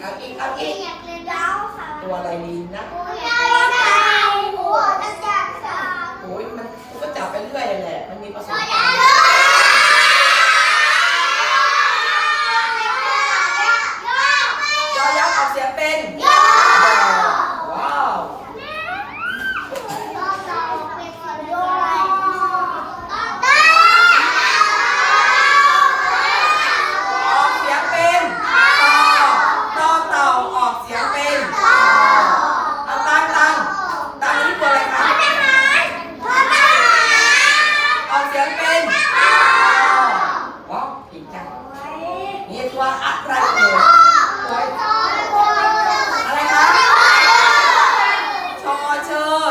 เอาอีกเอาอีกนะตัวอะไรลินนะอยากเรียนแล้วหัวจะจับสาโอ้ยมันก็จับไปเรื่อยแหละ มันมีประสบการณ์จอยักษ์ออกเสียงเป็น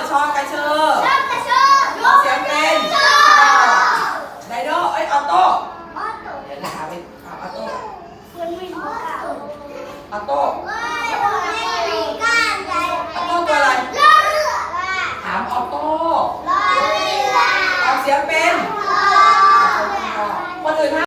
ชอกระเชอออกเสียงเป็นไดโดเอ้ยออโต้เดี๋ยวนะหาไปเอาออโต้ออโต้ออโต้ตัวอะไรถามออโต้